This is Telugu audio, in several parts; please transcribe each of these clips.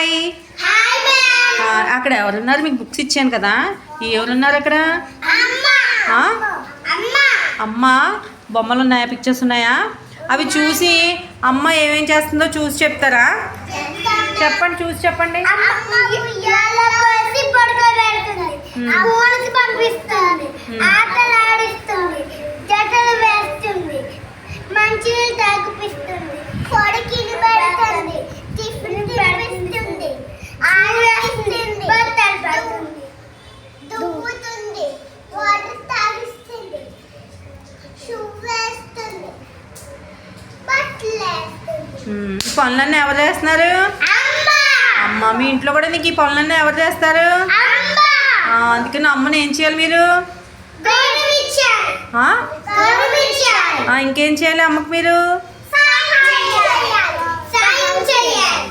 హాయ్. అక్కడ ఎవరున్నారు? మీకు బుక్స్ ఇచ్చాను కదా. ఎవరున్నారు అక్కడ? అమ్మ. బొమ్మలు ఉన్నాయా పిక్చర్స్ ఉన్నాయా? అవి చూసి అమ్మ ఏమేం చేస్తుందో చూసి చెప్తారా? చెప్పండి చూసి చెప్పండి. వేస్తుంది. మంచినీళ్ళు తాగిపిస్తుంది. కొడుకుని పెడుతుంది టిఫిన్ తినిపిస్తుంది ఆరు వేస్తుంది బట్టలు పెడుతుంది దువ్వుతుంది వాటర్ తాగిస్తుంది షూ వేస్తుంది బట్టలు వేస్తుంది ఉమ్, ఈ పనులన్నీ ఎవరు చేస్తున్నారు? అమ్మ! మీ ఇంట్లో కూడా నీకు ఈ పనులన్నీ ఎవరు చేస్తారు? అందుకని అమ్మని ఏం చేయాలి మీరు? ఇంకేం చేయాలి అమ్మకు మీరు?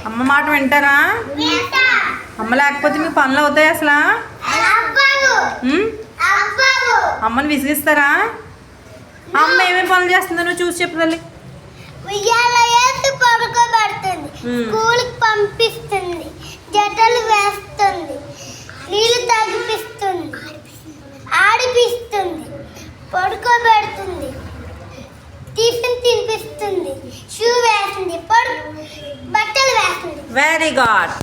అమ్మ మాట వింటారా? అమ్మ లేకపోతే మీకు పనులు అవుతాయి అసలు? అమ్మని విసిగిస్తారా? అమ్మ ఏమేమి పనులు చేస్తుందో? నువ్వు చూసి చెప్పు తల్లి. వేసి పడుకోబెడుతుంది. మ్మ్. స్కూల్కి పంపిస్తుంది. జటలు వేస్తుంది. నీళ్ళు తగ్గిపిస్తుంది ఆడిపిస్తుంది. పడుకోబెడుతుంది. టిఫిన్ తినిపిస్తుంది. షూ వేస్తుంది. పడు బట్టలు వేస్తుంది. Very good